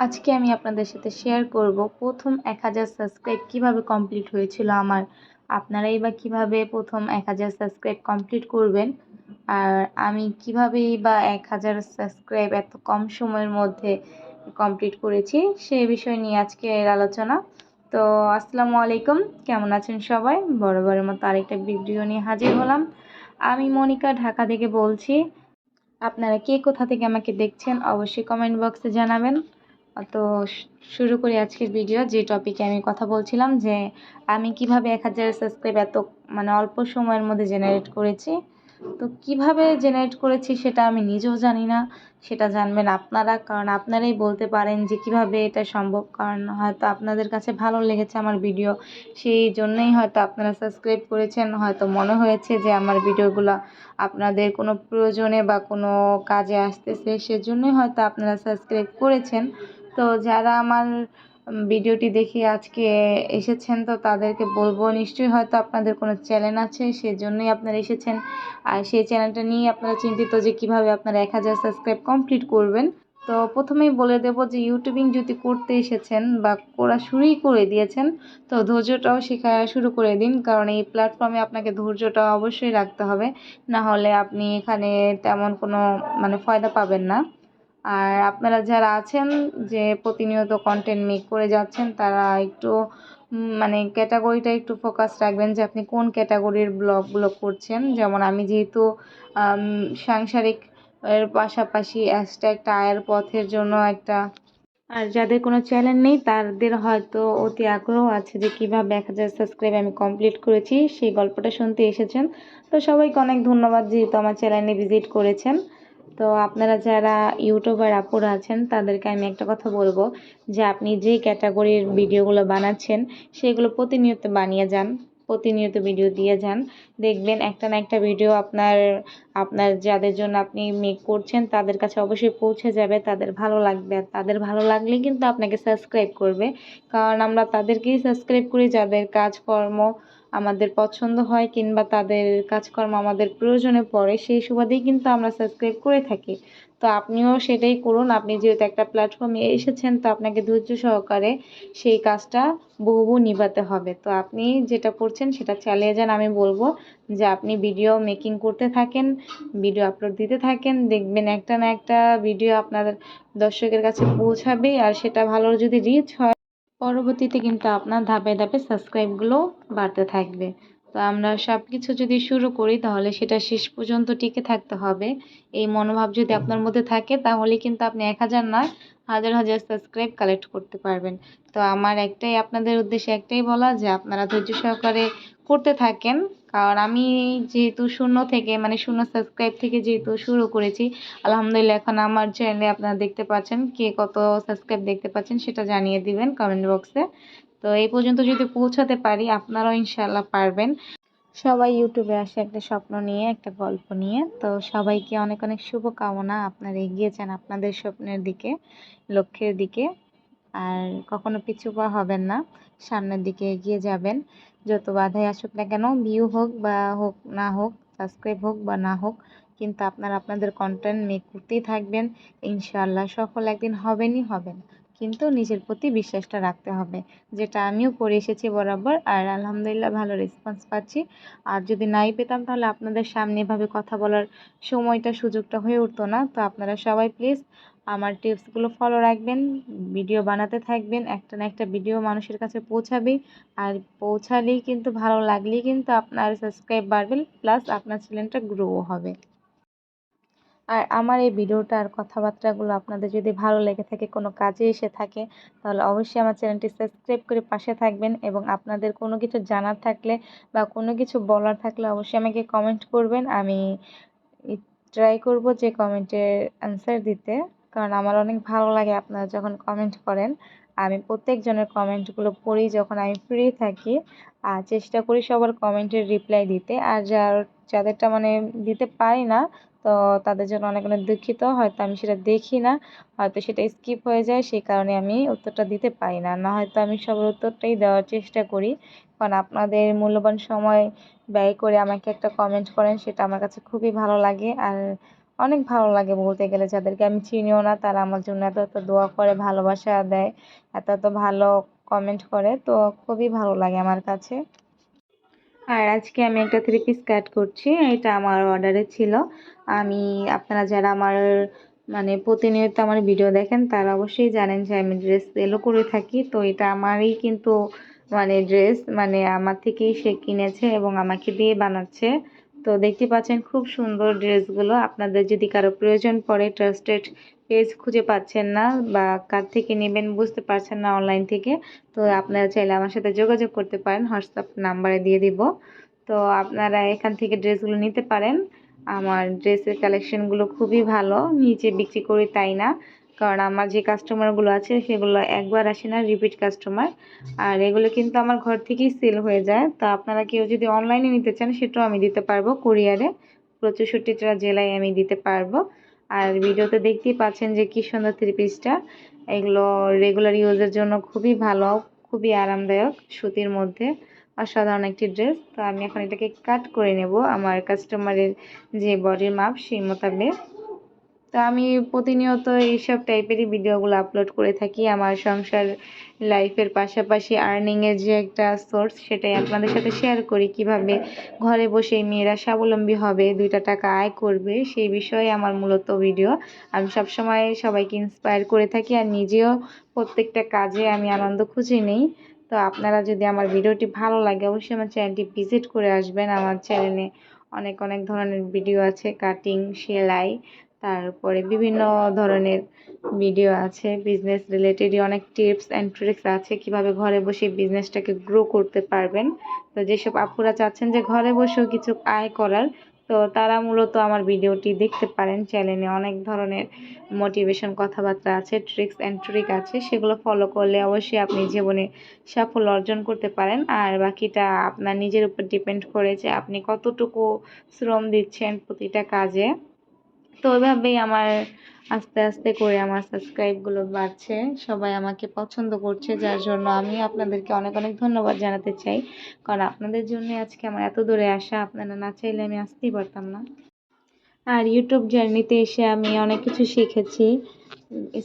আজকে আমি আপনাদের সাথে শেয়ার করব প্রথম এক হাজার সাবস্ক্রাইব কীভাবে কমপ্লিট হয়েছিল আমার। আপনারাই বা কীভাবে প্রথম এক হাজার সাবস্ক্রাইব কমপ্লিট করবেন? আর আমি কীভাবেই বা এক হাজার সাবস্ক্রাইব এত কম সময়ের মধ্যে কমপ্লিট করেছি, সে বিষয় নিয়ে আজকের আলোচনা। তো আসসালামু আলাইকুম, কেমন আছেন সবাই? বরাবরের মতো আরেকটা ভিডিও নিয়ে হাজির হলাম। আমি মনিকা, ঢাকা থেকে বলছি। আপনারা কে কোথা থেকে আমাকে দেখছেন, অবশ্যই কমেন্ট বক্সে জানাবেন। তো শুরু করি আজকের ভিডিও যে টপিকে আমি কথা বলছিলাম যে আমি কীভাবে এক হাজার সাবস্ক্রাইব এত মানে অল্প সময়ের মধ্যে জেনারেট করেছি। তো কীভাবে জেনারেট করেছি সেটা আমি নিজেও জানি না, সেটা জানবেন আপনারা, কারণ আপনারাই বলতে পারেন যে কীভাবে এটা সম্ভব, কারণ হয়তো আপনাদের কাছে ভালো লেগেছে আমার ভিডিও সেই জন্যই হয়তো আপনারা সাবস্ক্রাইব করেছেন। হয়তো মনে হয়েছে যে আমার ভিডিওগুলো আপনাদের কোনো প্রয়োজনে বা কোনো কাজে আসতেছে, সেজন্যই হয়তো আপনারা সাবস্ক্রাইব করেছেন। তো যারা আমার ভিডিওটি দেখে আজকে এসেছেন, তো তাদেরকে বলব নিশ্চয়ই হয়তো আপনাদের কোনো চ্যানেল আছে, সেজন্যই আপনারা এসেছেন। আর সেই চ্যানেলটা নিয়ে আপনারা চিন্তিত যে কীভাবে আপনারা এক হাজার সাবস্ক্রাইব কমপ্লিট করবেন। তো প্রথমেই বলে দেব যে ইউটিউবিং যদি করতে এসেছেন বা করা শুরুই করে দিয়েছেন, তো ধৈর্যটাও শেখা শুরু করে দিন। কারণ এই প্ল্যাটফর্মে আপনাকে ধৈর্যটা অবশ্যই রাখতে হবে। না হলে আপনি এখানে তেমন কোনো মানে ফয়দা পাবেন না। আর আপনারা যারা আছেন যে প্রতিনিয়ত কন্টেন্ট মেক করে যাচ্ছেন, তারা একটু মানে ক্যাটাগরিটা একটু ফোকাস রাখবেন যে আপনি কোন ক্যাটাগরির ব্লগগুলো করছেন। যেমন আমি যেহেতু সাংসারিক এর পাশাপাশি একটা একটা আয়ের পথের জন্য একটা, আর যাদের কোনো চ্যানেল নেই, তাদের হয়তো অতি আগ্রহ আছে যে কীভাবে এক হাজার সাবস্ক্রাইব আমি কমপ্লিট করেছি, সেই গল্পটা শুনতে এসেছেন। তো সবাইকে অনেক ধন্যবাদ যেহেতু আমার চ্যানেলে ভিজিট করেছেন। তো আপনারা যারা ইউটিউবার আপুরা আছেন, তাদেরকে আমি একটা কথা বলব যে আপনি যে ক্যাটাগরির ভিডিওগুলো বানাচ্ছেন, সেগুলো প্রতিনিয়ত বানিয়ে যান, প্রতিনিয়ত ভিডিও দিয়ে যান। দেখবেন একটা না একটা ভিডিও আপনার আপনার যাদের জন্য আপনি মেক করছেন, তাদের কাছে অবশ্যই পৌঁছে যাবে, তাদের ভালো লাগবে। আর তাদের ভালো লাগলে কিন্তু আপনাকে সাবস্ক্রাইব করবে। কারণ আমরা তাদেরকেই সাবস্ক্রাইব করি, যাদের কাজকর্ম আমাদের পছন্দ হয় কিংবা তাদের কাজকর্ম আমাদের প্রয়োজনে পড়ে, সেই সুবাদেই কিন্তু আমরা সাবস্ক্রাইব করে থাকি। তো আপনিও সেটাই করুন। আপনি যেহেতু একটা প্ল্যাটফর্মে এসেছেন, তো আপনাকে ধৈর্য সহকারে সেই কাজটা বহু নিভাতে হবে। তো আপনি যেটা করছেন, সেটা চালিয়ে যান। আমি বলব যে আপনি ভিডিও মেকিং করতে থাকেন ভিডিও আপলোড দিতে থাকেন, দেখবেন একটা না একটা ভিডিও আপনাদের দর্শকের কাছে পৌঁছাবে আর সেটা ভালো যদি রিচ হয় পরবর্তীতে কিন্তু আপনার ধাপে ধাপে সাবস্ক্রাইবগুলো বাড়তে থাকবে। তো আমরা সব কিছু যদি শুরু করি, তাহলে সেটা শেষ পর্যন্ত টিকে থাকতে হবে। এই মনোভাব যদি আপনার মধ্যে থাকে, তাহলে কিন্তু আপনি এক হাজার নয় হাজার হাজার সাবস্ক্রাইব কালেক্ট করতে পারবেন। তো আমার একটাই, আপনাদের উদ্দেশ্যে একটাই বলা যে আপনারা ধৈর্য সহকারে করতে থাকেন। কারণ আমি যেহেতু শূন্য থেকে মানে শূন্য সাবস্ক্রাইব থেকে যেহেতু শুরু করেছি, আলহামদুলিল্লাহ এখন আমার চ্যানেলে আপনারা দেখতে পাচ্ছেন কে কত সাবস্ক্রাইব দেখতে পাচ্ছেন সেটা জানিয়ে দিবেন কমেন্ট বক্সে তো এই পর্যন্ত যদি পৌঁছাতে পারি, আপনারাও ইনশাল্লাহ পারবেন। সবাই ইউটিউবে আসে একটা স্বপ্ন নিয়ে, একটা গল্প নিয়ে। তো সবাইকে অনেক অনেক শুভকামনা, আপনারা এগিয়ে যান আপনাদের স্বপ্নের দিকে, লক্ষ্যের দিকে। আর কখনো পিছু পা হবেন না, সামনের দিকে এগিয়ে যাবেন। যত বাধাই আসুক না কেন ভিউ হোক বা হোক না হোক সাবস্ক্রাইব হোক বা না হোক, কিন্তু আপনারা আপনাদের কন্টেন্ট মেক করতেই থাকবেন। ইনশাআল্লাহ সফল একদিন হবেনই হবেন। কিন্তু নিজের প্রতি বিশ্বাসটা রাখতে হবে। যেটা আমিও করে এসেছি বরাবর আর আলহামদুলিল্লাহ ভালো রেসপন্স পাচ্ছি। আর যদি নাই পেতাম তাহলে আপনাদের সামনে এভাবে কথা বলার সময়টা, সুযোগটা হয়ে উঠতো না। তো আপনারা সবাই প্লিজ আমার টিপসগুলো ফলো রাখবেন ভিডিও বানাতে থাকবেন, একটা না একটা ভিডিও মানুষের কাছে পৌঁছাবেই। আর পৌঁছালেই কিন্তু, ভালো লাগলেই কিন্তু আপনার সাবস্ক্রাইব বাড়বে প্লাস আপনার চ্যানেলটা গ্রোও হবে। আর আমার এই ভিডিওটার কথাবার্তাগুলো আপনাদের যদি ভালো লেগে থাকে, কোনো কাজে এসে থাকে, তাহলে অবশ্যই আমার চ্যানেলটি সাবস্ক্রাইব করে পাশে থাকবেন এবং আপনাদের কোনো কিছু জানার থাকলে বা কোনো কিছু বলার থাকলে অবশ্যই আমাকে কমেন্ট করবেন। আমি ট্রাই করব যে কমেন্টের অ্যান্সার দিতে, কারণ আমার অনেক ভালো লাগে আপনারা যখন কমেন্ট করেন। আমি প্রত্যেকজনের কমেন্টগুলো পড়ি যখন আমি ফ্রি থাকি, আর চেষ্টা করি সবার কমেন্টের রিপ্লাই দিতে। আর যার, যাদেরটা মানে দিতে পারি না তো তাদের জন্য অনেক অনেক দুঃখিত। হয়তো আমি সেটা দেখি না, হয়তো সেটা স্কিপ হয়ে যায়, সেই কারণে আমি উত্তরটা দিতে পারি না। না হয়তো আমি সবার উত্তরটাই দেওয়ার চেষ্টা করি। কারণ আপনাদের মূল্যবান সময় ব্যয় করে আমাকে একটা কমেন্ট করেন, সেটা আমার কাছে খুবই ভালো লাগে। আর অনেক ভালো লাগে বলতে গেলে, যাদেরকে আমি চিনিও না, তারা আমার জন্য এত এত দোয়া করে, ভালোবাসা দেয়, এত এত ভালো কমেন্ট করে। তো খুবই ভালো লাগে আমার কাছে। আর আজকে আমি একটা থ্রি পিস কাট করছি, এটা আমার অর্ডারে ছিল। আমি, আপনারা যারা আমার মানে প্রতিনিয়ত আমার ভিডিও দেখেন, তারা অবশ্যই জানেন যে আমি ড্রেস এলো করে থাকি, তো এটা আমারই কিন্তু মানে ড্রেস মানে আমার থেকেই সে কিনেছে এবং আমাকে দিয়ে বানাচ্ছে। তো দেখতে পাচ্ছেন খুব সুন্দর ড্রেসগুলো। আপনাদের যদি কারও প্রয়োজন পড়ে ট্রাস্টেড পেজ খুঁজে পাচ্ছেন না বা কার থেকে নেবেন বুঝতে পারছেন না অনলাইন থেকে, তো আপনারা চাইলে আমার সাথে যোগাযোগ করতে পারেন। হোয়াটসঅ্যাপ নাম্বারে দিয়ে দিব। তো আপনারা এখান থেকে ড্রেসগুলো নিতে পারেন। আমার ড্রেসের কালেকশনগুলো খুবই ভালো নিচে বিক্রি করি তাই না। কারণ আমার যে কাস্টমারগুলো আছে, সেগুলো একবার আসে না রিপিট কাস্টমার আর এগুলো কিন্তু আমার ঘর থেকেই সেল হয়ে যায়। তো আপনারা কেউ যদি অনলাইনে নিতে চান, সেটাও আমি দিতে পারব। কুরিয়ারে চৌষট্টিটা জেলায় আমি দিতে পারব। আর ভিডিওতে দেখতেই পাচ্ছেন যে কী সুন্দর থ্রি এগুলো রেগুলার ইউজের জন্য খুবই ভালো, খুবই আরামদায়ক সুতির মধ্যে। অসাধারণ একটি ড্রেস তো আমি এখন এটাকে কাট করে নেব। আমার কাস্টমারের যে বডির মাপ, সেই মোতাবেক। তো আমি প্রতিনিয়ত এইসব টাইপেরই ভিডিওগুলো আপলোড করে থাকি। আমার সংসার লাইফের পাশাপাশি আর্নিংয়ের যে একটা সোর্স সেটাই আপনাদের সাথে শেয়ার করি। কীভাবে ঘরে বসে মেয়েরা স্বাবলম্বী হবে, দুইটা টাকা আয় করবে, সেই বিষয়ে আমার মূলত ভিডিও আমি সবসময় সবাইকে ইন্সপায়ার করে থাকি আর নিজেও প্রত্যেকটা কাজে আমি আনন্দ খুঁজে নিই। তো আপনারা যদি আমার ভিডিওটি ভালো লাগে, অবশ্যই আমার চ্যানেলটি ভিজিট করে আসবেন। আমার চ্যানেলে অনেক অনেক ধরনের ভিডিও আছে কাটিং সেলাই তারপরে বিভিন্ন ধরনের ভিডিও আছে বিজনেস রিলেটেডই অনেক টিপস অ্যান্ড ট্রিক্স আছে কীভাবে ঘরে বসে বিজনেসটাকে গ্রো করতে পারবেন। তো যেসব আপুরা চাচ্ছেন যে ঘরে বসেও কিছু আয় করার, তো তারা মূলত আমার ভিডিওটি দেখতে পারেন। চ্যানেলে অনেক ধরনের মোটিভেশন কথাবার্তা আছে ট্রিক্স অ্যান্ড ট্রিক আছে, সেগুলো ফলো করলে অবশ্যই আপনি জীবনে সাফল্য অর্জন করতে পারেন। আর বাকিটা আপনার নিজের উপর ডিপেন্ড করে যে আপনি কতটুকু শ্রম দিচ্ছেন প্রতিটা কাজে। তো ওইভাবেই আমার আস্তে আস্তে করে আমার সাবস্ক্রাইবগুলো বাড়ছে। সবাই আমাকে পছন্দ করছে, যার জন্য আমি আপনাদেরকে অনেক অনেক ধন্যবাদ জানাতে চাই। কারণ আপনাদের জন্য আজকে আমার এত দূরে আসা, আপনারা না চাইলে আমি আসতেই পারতাম না। আর ইউটিউব জার্নিতে এসে আমি অনেক কিছু শিখেছি।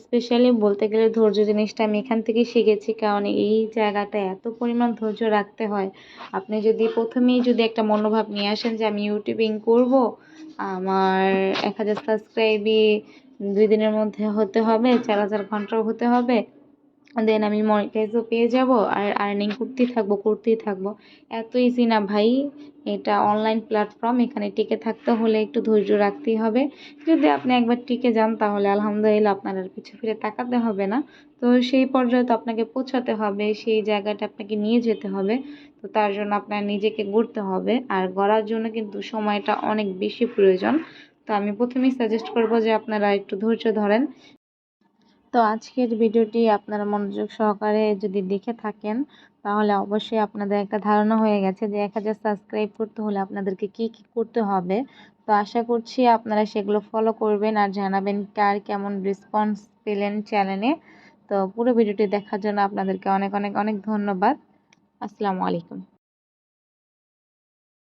স্পেশালি বলতে গেলে ধৈর্য জিনিসটা আমি এখান থেকে শিখেছি, কারণ এই জায়গাটা এত পরিমাণ ধৈর্য রাখতে হয়। আপনি যদি প্রথমেই যদি একটা মনোভাব নিয়ে আসেন যে আমি ইউটিউবিং করব আমার এক হাজার সাবস্ক্রাইবই দুই দিনের মধ্যে হতে হবে চার হাজার ঘন্টাও হতে হবে। দেন আমি মনিটাইজও পেয়ে যাব আর আর্নিং করতেই থাকব করতেই থাকব। এত ইজি না ভাই। এটা অনলাইন প্ল্যাটফর্ম এখানে টিকে থাকতে হলে একটু ধৈর্য রাখতেই হবে। যদি আপনি একবার টিকে যান, তাহলে আলহামদুলিল্লাহ আপনার আর পিছু ফিরে তাকাতে হবে না। তো সেই পর্যায়ে তো আপনাকে পৌঁছাতে হবে, সেই জায়গাটা আপনাকে নিয়ে যেতে হবে। তো তার জন্য আপনার নিজেকে গড়তে হবে। আর গড়ার জন্য কিন্তু সময়টা অনেক বেশি প্রয়োজন। তো আমি প্রথমেই সাজেস্ট করব যে আপনারা একটু ধৈর্য ধরেন। তো আজকের ভিডিওটি আপনারা মনোযোগ সহকারে যদি দেখে থাকেন, তাহলে অবশ্যই আপনাদের একটা ধারণা হয়ে গেছে যে এক হাজার সাবস্ক্রাইব করতে হলে আপনাদেরকে কি কি করতে হবে। তো আশা করছি আপনারা সেগুলো ফলো করবেন আর জানাবেন কার কেমন রেসপন্স পেলেন চ্যানেলে তো পুরো ভিডিওটি দেখার জন্য আপনাদেরকে অনেক অনেক অনেক ধন্যবাদ। আসসালামু আলাইকুম।